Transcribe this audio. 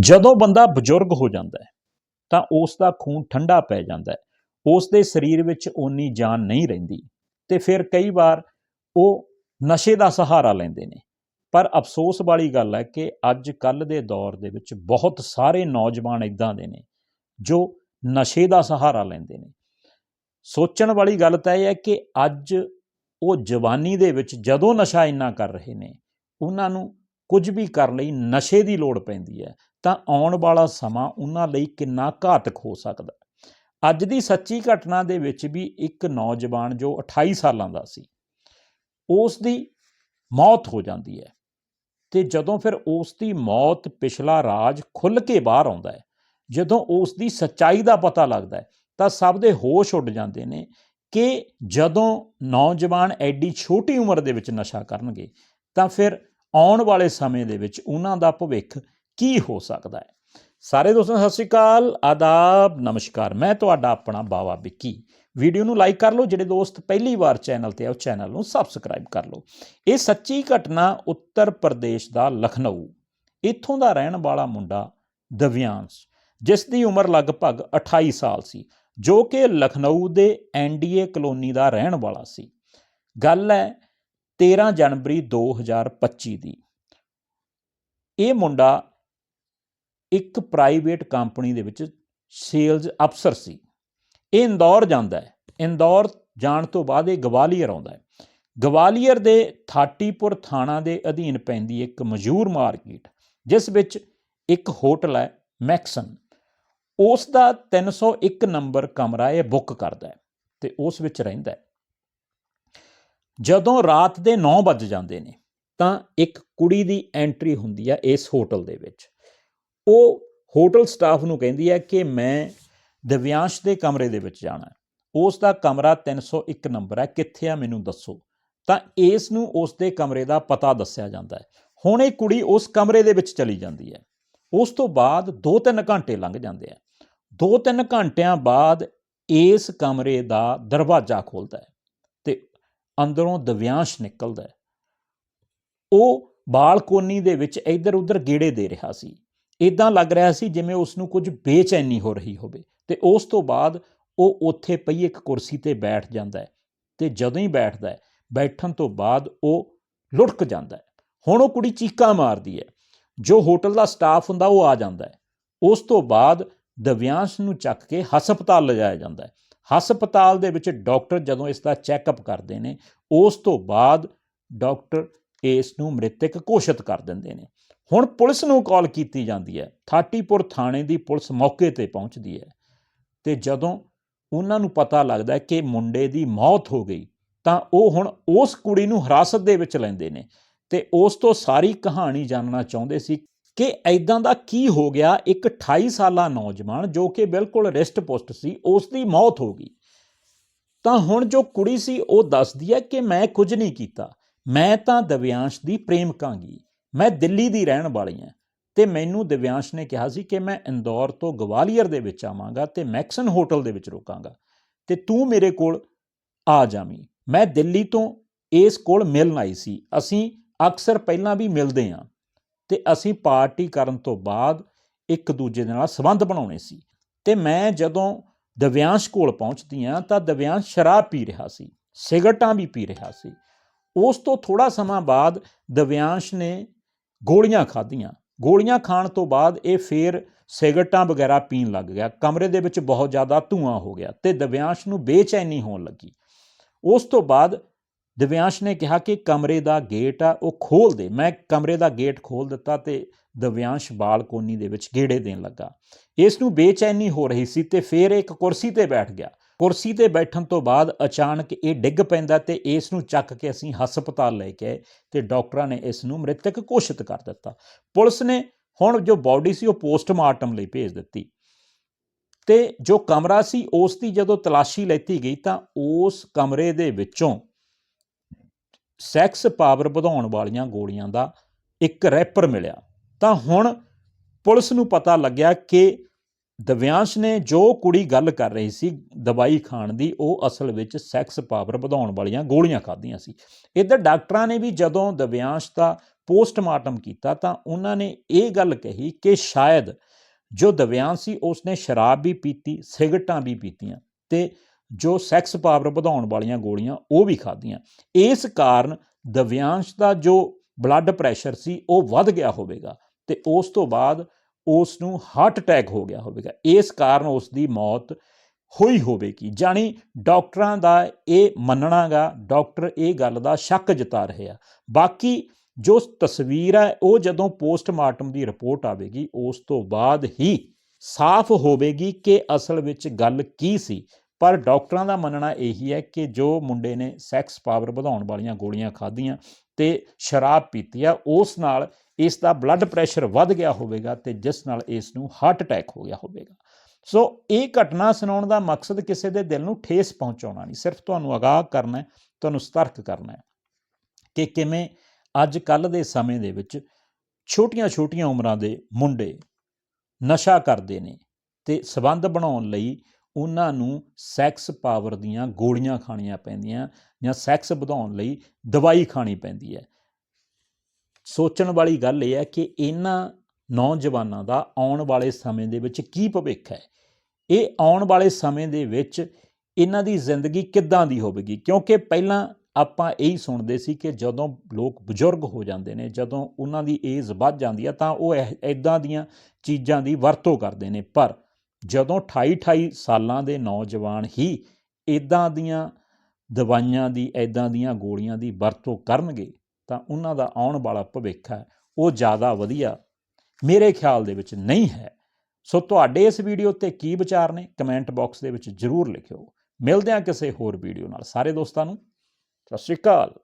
ਜਦੋਂ ਬੰਦਾ ਬਜ਼ੁਰਗ ਹੋ ਜਾਂਦਾ ਹੈ, ਤਾਂ ਉਸ ਦਾ ਖੂਨ ਠੰਡਾ ਪੈ ਜਾਂਦਾ ਹੈ। ਉਸ ਦੇ ਸਰੀਰ ਵਿੱਚ ਓਨੀ ਜਾਨ ਨਹੀਂ ਰਹਿੰਦੀ ਤੇ ਫਿਰ ਕਈ ਵਾਰ ਉਹ ਨਸ਼ੇ ਦਾ ਸਹਾਰਾ ਲੈਂਦੇ ਨੇ। ਪਰ ਅਫਸੋਸ ਵਾਲੀ ਗੱਲ ਹੈ ਕਿ ਅੱਜ ਕੱਲ ਦੇ ਦੌਰ ਦੇ ਵਿੱਚ ਬਹੁਤ ਸਾਰੇ ਨੌਜਵਾਨ ਇਦਾਂ ਦੇ ਨੇ, ਜੋ ਨਸ਼ੇ ਦਾ ਸਹਾਰਾ ਲੈਂਦੇ ਨੇ। ਸੋਚਣ ਵਾਲੀ ਗੱਲ ਤਾਂ ਇਹ ਹੈ ਕਿ ਅੱਜ ਉਹ ਜਵਾਨੀ ਦੇ ਵਿੱਚ ਜਦੋਂ ਨਸ਼ਾ ਇੰਨਾ ਕਰ ਰਹੇ ਨੇ, ਉਹਨਾਂ ਨੂੰ ਕੁਝ ਵੀ ਕਰ ਲਈ ਨਸ਼ੇ ਦੀ ਲੋੜ ਪੈਂਦੀ ਹੈ। ਤਾਂ ਆਉਣ ਵਾਲਾ ਸਮਾਂ ਉਹਨਾਂ ਲਈ ਕਿੰਨਾ ਘਾਤਕ ਹੋ ਸਕਦਾ ਅੱਜ ਦੀ ਸੱਚੀ ਘਟਨਾ ਦੇ ਵਿੱਚ ਵੀ ਇੱਕ ਨੌਜਵਾਨ ਜੋ 28 ਸਾਲਾਂ ਦਾ ਸੀ, ਉਸ ਦੀ ਮੌਤ ਹੋ ਜਾਂਦੀ ਹੈ ਤੇ ਜਦੋਂ ਫਿਰ ਉਸ ਦੀ ਮੌਤ ਪਿਛਲਾ ਰਾਜ ਖੁੱਲ ਕੇ ਬਾਹਰ ਆਉਂਦਾ ਹੈ, ਜਦੋਂ ਉਸ ਦੀ ਸੱਚਾਈ ਦਾ ਪਤਾ ਲੱਗਦਾ ਹੈ, ਤਾਂ ਸਭ ਦੇ ਹੋਸ਼ ਉੱਡ ਜਾਂਦੇ ਨੇ ਕਿ ਜਦੋਂ ਨੌਜਵਾਨ ਐਡੀ ਛੋਟੀ ਉਮਰ ਦੇ ਵਿੱਚ ਨਸ਼ਾ ਕਰਨਗੇ, ਤਾਂ ਫਿਰ ਆਉਣ ਵਾਲੇ ਸਮੇਂ ਦੇ ਵਿੱਚ ਉਹਨਾਂ ਦਾ ਭਵਿੱਖ ਕੀ ਹੋ ਸਕਦਾ ਹੈ? ਸਾਰੇ ਦੋਸਤਾਂ, ਸਤਿ ਸ਼੍ਰੀ ਅਕਾਲ। ਆਦਾਬ, ਨਮਸਕਾਰ। ਮੈਂ ਤੁਹਾਡਾ ਆਪਣਾ ਬਾਵਾ ਵਿੱਕੀ। ਵੀਡੀਓ ਨੂੰ ਲਾਈਕ ਕਰ ਲਓ, ਜਿਹੜੇ ਦੋਸਤ ਪਹਿਲੀ ਵਾਰ ਚੈਨਲ ਤੇ ਆ, ਉਹ ਚੈਨਲ ਨੂੰ ਸਬਸਕ੍ਰਾਈਬ ਕਰ ਲਓ। ਇਹ ਸੱਚੀ ਘਟਨਾ ਉੱਤਰ ਪ੍ਰਦੇਸ਼ ਦਾ ਲਖਨਊ। ਇੱਥੋਂ ਦਾ ਰਹਿਣ ਵਾਲਾ ਮੁੰਡਾ ਦਵਿਆਂਸ਼, ਜਿਸ ਦੀ ਉਮਰ ਲਗਭਗ 28 ਸਾਲ ਸੀ, ਜੋ ਕਿ ਲਖਨਊ ਦੇ ਐਨਡੀਏ ਕਲੋਨੀ ਦਾ ਰਹਿਣ ਵਾਲਾ ਸੀ। ਗੱਲ ਹੈ 13 ਜਨਵਰੀ 2025 ਦੀ। ਇਹ ਮੁੰਡਾ ਇੱਕ ਪ੍ਰਾਈਵੇਟ ਕੰਪਨੀ ਦੇ ਵਿੱਚ ਸੇਲਜ਼ ਅਫਸਰ ਸੀ। ਇਹ ਇੰਦੌਰ ਜਾਂਦਾ ਹੈ। ਇੰਦੌਰ ਜਾਣ ਤੋਂ ਬਾਅਦ ਇਹ ਗਵਾਲੀਅਰ ਆਉਂਦਾ ਹੈ। ਗਵਾਲੀਅਰ ਦੇ ਥਾਟੀਪੁਰ ਥਾਣਾ ਦੇ ਅਧੀਨ ਪੈਂਦੀ ਇੱਕ ਮਸ਼ਹੂਰ ਮਾਰਕੀਟ, ਜਿਸ ਵਿੱਚ ਇੱਕ ਹੋਟਲ ਹੈ, ਮੈਕਸਨ। ਉਸ ਦਾ 301 ਨੰਬਰ ਕਮਰਾ ਇਹ ਬੁੱਕ ਕਰਦਾ ਹੈ ਤੇ ਉਸ ਵਿੱਚ ਰਹਿੰਦਾ ਹੈ। ਜਦੋਂ ਰਾਤ ਦੇ 9 ਵੱਜ ਜਾਂਦੇ ਨੇ, ਤਾਂ ਇੱਕ ਕੁੜੀ ਦੀ ਐਂਟਰੀ ਹੁੰਦੀ ਹੈ ਇਸ ਹੋਟਲ ਦੇ ਵਿੱਚ। ਉਹ ਹੋਟਲ ਸਟਾਫ ਨੂੰ ਕਹਿੰਦੀ ਹੈ ਕਿ ਮੈਂ ਦਿਵਿਆਂਸ਼ ਦੇ ਕਮਰੇ ਦੇ ਵਿੱਚ ਜਾਣਾ ਹੈ। ਉਸ ਦਾ ਕਮਰਾ 301 ਨੰਬਰ ਹੈ। ਕਿੱਥੇ ਆ ਮੈਨੂੰ ਦੱਸੋ। ਤਾਂ ਇਸ ਨੂੰ ਉਸ ਦੇ ਕਮਰੇ ਦਾ ਪਤਾ ਦੱਸਿਆ ਜਾਂਦਾ ਹੈ। ਹੁਣ ਇਹ ਕੁੜੀ ਉਸ ਕਮਰੇ ਦੇ ਵਿੱਚ ਚਲੀ ਜਾਂਦੀ ਹੈ। ਉਸ ਤੋਂ ਬਾਅਦ 2-3 ਘੰਟੇ ਲੰਘ ਜਾਂਦੇ ਆ 2-3 ਘੰਟਿਆਂ ਬਾਅਦ ਇਸ ਕਮਰੇ ਦਾ ਦਰਵਾਜ਼ਾ ਖੁੱਲਦਾ ਹੈ ਤੇ ਅੰਦਰੋਂ ਦਿਵਿਆਂਸ਼ ਨਿਕਲਦਾ ਹੈ। ਉਹ ਬਾਲਕੋਨੀ ਦੇ ਵਿੱਚ ਇੱਧਰ ਉੱਧਰ ਗੇੜੇ ਦੇ ਰਿਹਾ ਸੀ। ਇਦਾਂ ਲੱਗ ਰਿਹਾ ਸੀ ਜਿਵੇਂ ਉਸ ਨੂੰ ਕੁਝ ਬੇਚੈਨੀ ਹੋ ਰਹੀ ਹੋਵੇ ਤੇ ਉਸ ਤੋਂ ਬਾਅਦ ਉਹ ਉੱਥੇ ਪਈ ਇੱਕ ਕੁਰਸੀ ਤੇ ਬੈਠ ਜਾਂਦਾ ਹੈ ਤੇ ਜਦੋਂ ਹੀ ਬੈਠਦਾ ਹੈ, ਬੈਠਣ ਤੋਂ ਬਾਅਦ ਉਹ ਲੁੜਕ ਜਾਂਦਾ ਹੈ। ਹੁਣ ਉਹ ਕੁੜੀ ਚੀਕਾਂ ਮਾਰਦੀ ਹੈ। ਜੋ ਹੋਟਲ ਦਾ ਸਟਾਫ ਹੁੰਦਾ ਉਹ ਆ ਜਾਂਦਾ ਹੈ। ਉਸ ਤੋਂ ਬਾਅਦ ਦਿਵਿਆਂਸ਼ ਨੂੰ ਚੱਕ ਕੇ ਹਸਪਤਾਲ ਲਿਜਾਇਆ ਜਾਂਦਾ ਹੈ। ਹਸਪਤਾਲ ਦੇ ਵਿੱਚ ਡਾਕਟਰ ਜਦੋਂ ਇਸ ਦਾ ਚੈੱਕਅਪ ਕਰਦੇ ਨੇ, ਉਸ ਤੋਂ ਬਾਅਦ ਡਾਕਟਰ ਇਸ ਨੂੰ ਮ੍ਰਿਤਕ ਘੋਸ਼ਿਤ ਕਰ ਦਿੰਦੇ ਨੇ। ਹੁਣ ਪੁਲਿਸ ਨੂੰ ਕਾਲ ਕੀਤੀ ਜਾਂਦੀ ਹੈ। ਥਾਟੀਪੁਰ ਥਾਣੇ ਦੀ ਪੁਲਿਸ ਮੌਕੇ ਤੇ ਪਹੁੰਚਦੀ ਹੈ ਤੇ ਜਦੋਂ ਉਹਨਾਂ ਨੂੰ ਪਤਾ ਲੱਗਦਾ ਕਿ ਮੁੰਡੇ ਦੀ ਮੌਤ ਹੋ ਗਈ, ਤਾਂ ਉਹ ਹੁਣ ਉਸ ਕੁੜੀ ਨੂੰ ਹਿਰਾਸਤ ਦੇ ਵਿੱਚ ਲੈਂਦੇ ਨੇ ਤੇ ਉਸ ਤੋਂ ਸਾਰੀ ਕਹਾਣੀ ਜਾਣਨਾ ਚਾਹੁੰਦੇ ਸੀ ਕਿ ਐਦਾਂ ਦਾ ਕੀ ਹੋ ਗਿਆ ਇੱਕ 28 ਸਾਲਾ ਨੌਜਵਾਨ ਜੋ ਕਿ ਬਿਲਕੁਲ ਰਿਸਟ ਪੁਸ਼ਟ ਸੀ, ਉਸ ਦੀ ਮੌਤ ਹੋ ਗਈ। ਤਾਂ ਹੁਣ ਜੋ ਕੁੜੀ ਸੀ, ਉਹ ਦੱਸਦੀ ਹੈ ਕਿ ਮੈਂ ਕੁਝ ਨਹੀਂ ਕੀਤਾ, ਮੈਂ ਤਾਂ ਦਿਵਿਆਂਸ਼ ਦੀ ਪ੍ਰੇਮਕਾਂਗੀ ਮੈਂ ਦਿੱਲੀ ਦੀ ਰਹਿਣ ਵਾਲੀ ਹਾਂ ਤੇ ਮੈਨੂੰ ਦਿਵਿਆਂਸ਼ ਨੇ ਕਿਹਾ ਸੀ ਕਿ ਮੈਂ ਇੰਦੌਰ ਤੋਂ ਗਵਾਲੀਅਰ ਦੇ ਵਿੱਚ ਆਵਾਂਗਾ ਤੇ ਮੈਕਸਨ ਹੋਟਲ ਦੇ ਵਿੱਚ ਰੁਕਾਂਗਾ ਤੇ ਤੂੰ ਮੇਰੇ ਕੋਲ ਆ ਜਾਵੀਂ। ਮੈਂ ਦਿੱਲੀ ਤੋਂ ਇਸ ਕੋਲ ਮਿਲਣ ਆਈ ਸੀ। ਅਸੀਂ ਅਕਸਰ ਪਹਿਲਾਂ ਵੀ ਮਿਲਦੇ ਹਾਂ ਤੇ ਅਸੀਂ ਪਾਰਟੀ ਕਰਨ ਤੋਂ ਬਾਅਦ ਇੱਕ ਦੂਜੇ ਦੇ ਨਾਲ ਸੰਬੰਧ ਬਣਾਉਣੇ ਸੀ ਤੇ ਮੈਂ ਜਦੋਂ ਦਿਵਿਆਂਸ਼ ਕੋਲ ਪਹੁੰਚਦੀ ਹਾਂ ਤਾਂ ਦਿਵਿਆਂਸ਼ ਸ਼ਰਾਬ ਪੀ ਰਿਹਾ ਸੀ, ਸਿਗਰਟਾਂ ਵੀ ਪੀ ਰਿਹਾ ਸੀ। ਉਸ ਤੋਂ ਥੋੜਾ ਸਮਾਂ ਬਾਅਦ ਦਿਵਿਆਂਸ਼ ਨੇ ਗੋਲੀਆਂ ਖਾਧੀਆਂ। ਗੋਲੀਆਂ ਖਾਣ ਤੋਂ ਬਾਅਦ ਇਹ ਫੇਰ ਸਿਗਰਟਾਂ ਵਗੈਰਾ ਪੀਣ ਲੱਗ ਗਿਆ। ਕਮਰੇ ਦੇ ਵਿੱਚ ਬਹੁਤ ਜ਼ਿਆਦਾ ਧੂਆਂ ਹੋ ਗਿਆ ਤੇ ਦਿਵਿਆਂਸ਼ ਨੂੰ ਬੇਚੈਨੀ ਹੋਣ ਲੱਗੀ। ਉਸ ਤੋਂ ਬਾਅਦ ਦਿਵਿਆਂਸ਼ ਨੇ ਕਿਹਾ ਕਿ ਕਮਰੇ ਦਾ ਗੇਟ ਆ, ਉਹ ਖੋਲ ਦੇ। ਮੈਂ ਕਮਰੇ ਦਾ ਗੇਟ ਖੋਲ ਦਿੱਤਾ ਤੇ ਦਿਵਿਆਂਸ਼ ਬਾਲਕੋਨੀ ਦੇ ਵਿੱਚ ਗੇੜੇ ਦੇਣ ਲੱਗਾ। ਇਸ ਨੂੰ ਬੇਚੈਨੀ ਹੋ ਰਹੀ ਸੀ ਤੇ ਫਿਰ ਇੱਕ ਕੁਰਸੀ ਤੇ ਬੈਠ ਗਿਆ। ਕੁਰਸੀ ਤੇ ਬੈਠਣ ਤੋਂ ਬਾਅਦ ਅਚਾਨਕ ਇਹ ਡਿੱਗ ਪੈਂਦਾ ਤੇ ਇਸ ਨੂੰ ਚੱਕ ਕੇ ਅਸੀਂ ਹਸਪਤਾਲ ਲੈ ਕੇ ਆਏ ਤੇ ਡਾਕਟਰਾਂ ਨੇ ਇਸ ਨੂੰ ਮ੍ਰਿਤਕ ਘੋਸ਼ਿਤ ਕਰ ਦਿੱਤਾ। ਪੁਲਿਸ ਨੇ ਹੁਣ ਜੋ ਬਾਡੀ ਸੀ ਉਹ ਪੋਸਟਮਾਰਟਮ ਲਈ ਭੇਜ ਦਿੱਤੀ। ਤੇ ਜੋ ਕਮਰਾ ਸੀ ਉਸ ਦੀ ਜਦੋਂ ਤਲਾਸ਼ੀ ਲੈਤੀ ਗਈ ਤਾਂ ਉਸ ਕਮਰੇ ਦੇ ਵਿੱਚੋਂ ਸੈਕਸ ਪਾਵਰ ਵਧਾਉਣ ਵਾਲੀਆਂ ਗੋਲੀਆਂ ਦਾ ਇੱਕ ਰੈਪਰ ਮਿਲਿਆ। ਤਾਂ ਹੁਣ ਪੁਲਿਸ ਨੂੰ ਪਤਾ ਲੱਗਿਆ ਕਿ ਦਿਵਿਆਂਸ਼ ਨੇ ਜੋ ਕੁੜੀ ਗੱਲ ਕਰ ਰਹੀ ਸੀ ਦਵਾਈ ਖਾਣ ਦੀ, ਉਹ ਅਸਲ ਵਿੱਚ ਸੈਕਸ ਪਾਵਰ ਵਧਾਉਣ ਵਾਲੀਆਂ ਗੋਲੀਆਂ ਖਾਧੀਆਂ ਸੀ। ਇੱਧਰ ਡਾਕਟਰਾਂ ਨੇ ਵੀ ਜਦੋਂ ਦਿਵਿਆਂਸ਼ ਦਾ ਪੋਸਟਮਾਰਟਮ ਕੀਤਾ ਤਾਂ ਉਹਨਾਂ ਨੇ ਇਹ ਗੱਲ ਕਹੀ ਕਿ ਸ਼ਾਇਦ ਜੋ ਦਵਿਆਨ ਸੀ, ਉਸਨੇ ਸ਼ਰਾਬ ਵੀ ਪੀਤੀ, ਸਿਗਰਟਾਂ ਵੀ ਪੀਤੀਆਂ ਤੇ ਜੋ ਸੈਕਸ ਪਾਵਰ ਵਧਾਉਣ ਵਾਲੀਆਂ ਗੋਲੀਆਂ, ਉਹ ਵੀ ਖਾਧੀਆਂ। ਇਸ ਕਾਰਨ ਦਵਿਆਂਸ਼ ਦਾ ਜੋ ਬਲੱਡ ਪ੍ਰੈਸ਼ਰ ਸੀ, ਉਹ ਵੱਧ ਗਿਆ ਹੋਵੇਗਾ ਤੇ ਉਸ ਤੋਂ ਬਾਅਦ ਉਸ ਨੂੰ ਹਾਰਟ ਅਟੈਕ ਹੋ ਗਿਆ ਹੋਵੇਗਾ। ਇਸ ਕਾਰਨ ਉਸ ਦੀ ਮੌਤ ਹੋਈ ਹੋਵੇਗੀ। ਜਾਣੀ ਡਾਕਟਰਾਂ ਦਾ ਇਹ ਮੰਨਣਾਗਾ, ਡਾਕਟਰ ਇਹ ਗੱਲ ਦਾ ਸ਼ੱਕ ਜਤਾ ਰਹੇ ਆ। ਬਾਕੀ ਜੋ ਤਸਵੀਰ ਹੈ ਉਹ ਜਦੋਂ ਪੋਸਟਮਾਰਟਮ ਦੀ ਰਿਪੋਰਟ ਆਵੇਗੀ, ਉਸ ਤੋਂ ਬਾਅਦ ਹੀ ਸਾਫ਼ ਹੋਵੇਗੀ ਕਿ ਅਸਲ ਵਿੱਚ ਗੱਲ ਕੀ ਸੀ। ਪਰ ਡਾਕਟਰਾਂ ਦਾ ਮੰਨਣਾ ਇਹੀ ਹੈ ਕਿ ਜੋ ਮੁੰਡੇ ਨੇ ਸੈਕਸ ਪਾਵਰ ਵਧਾਉਣ ਵਾਲੀਆਂ ਗੋਲੀਆਂ ਖਾਧੀਆਂ ਤੇ ਸ਼ਰਾਬ ਪੀਤੀ ਆ, ਉਸ ਨਾਲ ਇਸ ਦਾ ਬਲੱਡ ਪ੍ਰੈਸ਼ਰ ਵੱਧ ਗਿਆ ਹੋਵੇਗਾ ਤੇ ਜਿਸ ਨਾਲ ਇਸ ਨੂੰ ਹਾਰਟ ਅਟੈਕ ਹੋ ਗਿਆ ਹੋਵੇਗਾ। ਸੋ ਇਹ ਘਟਨਾ ਸੁਣਾਉਣ ਦਾ ਮਕਸਦ ਕਿਸੇ ਦੇ ਦਿਲ ਨੂੰ ਠੇਸ ਪਹੁੰਚਾਉਣਾ ਨਹੀਂ, ਸਿਰਫ ਤੁਹਾਨੂੰ ਅਗਾਹ ਕਰਨਾ ਹੈ, ਤੁਹਾਨੂੰ ਸਤਰਕ ਕਰਨਾ ਹੈ ਕਿ ਕਿਵੇਂ ਅੱਜ ਕੱਲ ਦੇ ਸਮੇਂ ਦੇ ਵਿੱਚ ਛੋਟੀਆਂ-ਛੋਟੀਆਂ ਉਮਰਾਂ ਦੇ ਮੁੰਡੇ ਨਸ਼ਾ ਕਰਦੇ ਨੇ ਤੇ ਸਬੰਧ ਬਣਾਉਣ ਲਈ ਉਹਨਾਂ ਨੂੰ ਸੈਕਸ ਪਾਵਰ ਦੀਆਂ ਗੋਲੀਆਂ ਖਾਣੀਆਂ ਪੈਂਦੀਆਂ ਜਾਂ ਸੈਕਸ ਵਧਾਉਣ ਲਈ ਦਵਾਈ ਖਾਣੀ ਪੈਂਦੀ ਹੈ। ਸੋਚਣ ਵਾਲੀ ਗੱਲ ਇਹ ਹੈ ਕਿ ਇਹਨਾਂ ਨੌਜਵਾਨਾਂ ਦਾ ਆਉਣ ਵਾਲੇ ਸਮੇਂ ਦੇ ਵਿੱਚ ਕੀ ਭਵਿੱਖ ਹੈ। ਇਹ ਆਉਣ ਵਾਲੇ ਸਮੇਂ ਦੇ ਵਿੱਚ ਇਹਨਾਂ ਦੀ ਜ਼ਿੰਦਗੀ ਕਿੱਦਾਂ ਦੀ ਹੋਵੇਗੀ? ਕਿਉਂਕਿ ਪਹਿਲਾਂ ਆਪਾਂ ਇਹੀ ਸੁਣਦੇ ਸੀ ਕਿ ਜਦੋਂ ਲੋਕ ਬਜ਼ੁਰਗ ਹੋ ਜਾਂਦੇ ਨੇ, ਜਦੋਂ ਉਹਨਾਂ ਦੀ ਏਜ ਵੱਧ ਜਾਂਦੀ ਹੈ ਤਾਂ ਉਹ ਐਦਾਂ ਦੀਆਂ ਚੀਜ਼ਾਂ ਦੀ ਵਰਤੋਂ ਕਰਦੇ ਨੇ। ਪਰ ਜਦੋਂ 28 28 ਸਾਲਾਂ ਦੇ ਨੌਜਵਾਨ ਹੀ ਇਦਾਂ ਦੀਆਂ ਦਵਾਈਆਂ ਦੀ ਇਦਾਂ ਦੀਆਂ ਗੋਲੀਆਂ ਦੀ ਵਰਤੋਂ ਕਰਨਗੇ, ਤਾਂ ਉਹਨਾਂ ਦਾ ਆਉਣ ਵਾਲਾ ਭਵਿੱਖ ਹੈ, ਉਹ ਜ਼ਿਆਦਾ ਵਧੀਆ ਮੇਰੇ ਖਿਆਲ ਦੇ ਵਿੱਚ ਨਹੀਂ ਹੈ। ਸੋ ਤੁਹਾਡੇ ਇਸ ਵੀਡੀਓ ਤੇ ਕੀ ਵਿਚਾਰ ਨੇ, ਕਮੈਂਟ ਬਾਕਸ ਦੇ ਵਿੱਚ ਜਰੂਰ ਲਿਖਿਓ। ਮਿਲਦੇ ਹਾਂ ਕਿਸੇ ਹੋਰ ਵੀਡੀਓ ਨਾਲ। ਸਾਰੇ ਦੋਸਤਾਂ ਨੂੰ, ਸਤਿ ਸ਼੍ਰੀ ਅਕਾਲ।